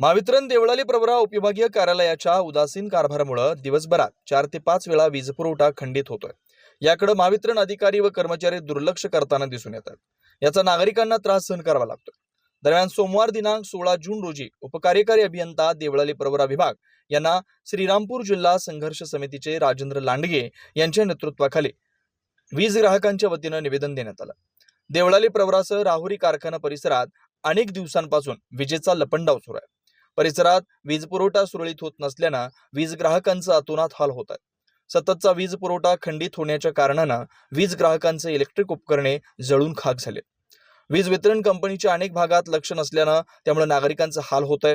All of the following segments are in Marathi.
महावितरण देवळाली प्रवरा उपविभागीय कार्यालयाच्या उदासीन कारभारामुळे दिवसभरात चार ते पाच वेळा वीज पुरवठा खंडित होतोय. याकडे महावितरण अधिकारी व कर्मचारी दुर्लक्ष करताना दिसून येतात. याचा नागरिकांना त्रास सहन करावा लागतोय. दरम्यान सोमवार दिनांक सोळा जून रोजी उपकार्यकारी अभियंता देवळाली प्रवरा विभाग यांना श्रीरामपूर जिल्हा संघर्ष समितीचे राजेंद्र लांडगे यांच्या नेतृत्वाखाली वीज ग्राहकांच्या वतीनं निवेदन देण्यात आलं. देवळाली प्रवरासह राहुरी कारखाना परिसरात अनेक दिवसांपासून विजेचा लपंडाव सुरू आहे. परिसरात वीज पुरवठा सुरळीत होत नसल्यानं वीज ग्राहकांचं अतोनात हाल होत आहे. सततचा वीज पुरवठा खंडित होण्याच्या कारणानं वीज ग्राहकांचे इलेक्ट्रिक उपकरणे जळून खाक झाले. वीज वितरण कंपनीच्या अनेक भागात लक्ष नसल्यानं त्यामुळे नागरिकांचा हाल होत आहे.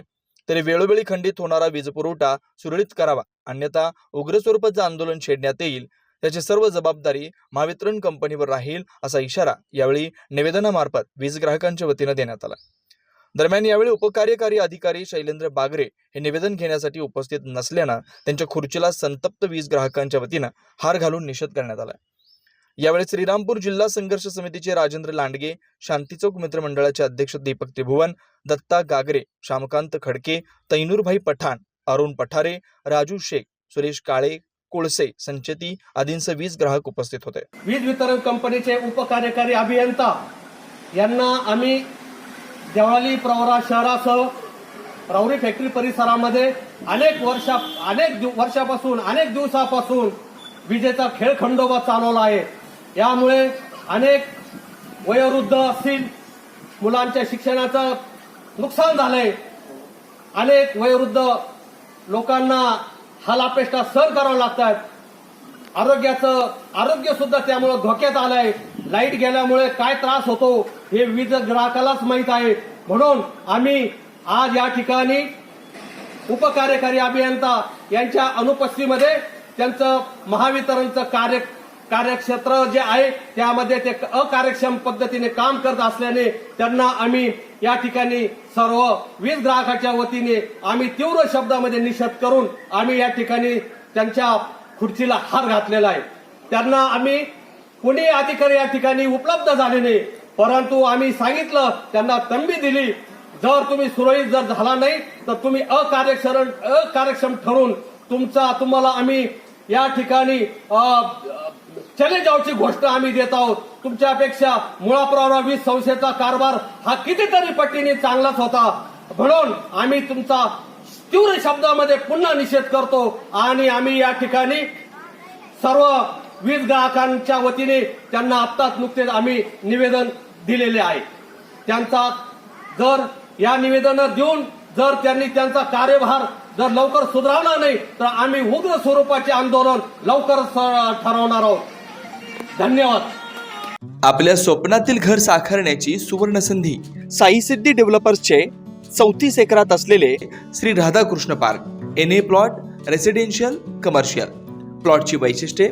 तरी वेळोवेळी खंडित होणारा वीज पुरवठा सुरळीत करावा अन्यथा उग्र स्वरूपाचं आंदोलन छेडण्यात येईल त्याची सर्व जबाबदारी महावितरण कंपनीवर राहील असा इशारा यावेळी निवेदनामार्फत वीज ग्राहकांच्या वतीनं देण्यात आला. दरम्यान यावेळी उपकार्यकारी अधिकारी शैलेंद्र बागरे हे निवेदन घेण्यासाठी उपस्थित नसल्यानं त्यांच्या खुर्चीला संतप्त वीज ग्राहकांच्या वतीनं हार घालून निषेध करण्यात आला. यावेळी श्रीरामपूर जिल्हा संघर्ष समितीचे राजेंद्र लांडगे शांतीचौक मित्रमंडळाचे अध्यक्ष दीपक त्रिभुवन दत्ता गागरे श्यामकांत खडके तैनूरभाई पठाण अरुण पठारे राजू शेख सुरेश काळे कोळसे संचेती आदींसह वीज ग्राहक उपस्थित होते. वीज वितरण कंपनीचे उपकार्यकारी अभियंता यांना आम्ही देवळाली प्रवरा शहरासह राऊरी फॅक्टरी परिसरामध्ये अनेक वर्षा अनेक दिव- वर्षापासून अनेक दिवसापासून विजेचा खेळ खंडोबा चालवला आहे. यामुळे अनेक वयोवृद्ध असतील मुलांच्या शिक्षणाचं नुकसान झालंय. अनेक वयोवृद्ध लोकांना हालापेष्टा सहन करावं लागतात आरोग्याचं आरोग्य सुद्धा त्यामुळे धोक्यात आलंय. लाइट गेल्यामुळे काय त्रास होतो हे वीज ग्राहकालाच माहीत आहे. म्हणून आम्ही आज या ठिकाणी उपकार्यकारी अभियंता यांच्या अनुपस्थितीमध्ये त्यांचं महावितरणचं कार्य कार्यक्षेत्र जे आहे त्यामध्ये ते अकार्यक्षम पद्धतीने काम करत असल्याने त्यांना आम्ही या ठिकाणी सर्व वीज ग्राहकाच्या वतीने आम्ही तीव्र शब्दामध्ये निषेध करून आम्ही या ठिकाणी त्यांच्या खुर्चीला हार घातलेला आहे. त्यांना आम्ही कोणी अधिकारी या ठिकाणी उपलब्ध झाले नाही. परंतु आम्ही सांगितलं त्यांना तंबी दिली. जर तुम्ही सुरळीत जर झाला नाही तर तुम्ही अकार्यक्षम अकार्यक्षम ठरून तुमचा तुम्हाला आम्ही या ठिकाणी चले जाऊची घोषणा आम्ही देत आहोत. तुमच्यापेक्षा मुळाप्रवरा वीज संस्थेचा कारभार हा कितीतरी पटीने चांगलाच होता. म्हणून आम्ही तुमचा तीव्र शब्दामध्ये पुन्हा निषेध करतो आणि आम्ही या ठिकाणी सर्व वीज ग्राहकांच्या वतीने त्यांना आत्ताच नुकतेच आम्ही निवेदन दिलेले आहे. त्यांचा जर या निवेदन देऊन जर त्यांनी त्यांचा कार्यभार जर लवकर सुधारला नाही तर आम्ही उग्र स्वरूपाचे आंदोलन लवकर ठरवणार आहोत. धन्यवाद. आपल्या स्वप्नातील घर साकारण्याची सुवर्ण संधी साई सिद्धी डेव्हलपर्सचे चौतीस एकरात असलेले Shri Radhakrishna park. N A plot residential commercial. प्लॉटची वैशिष्ट्ये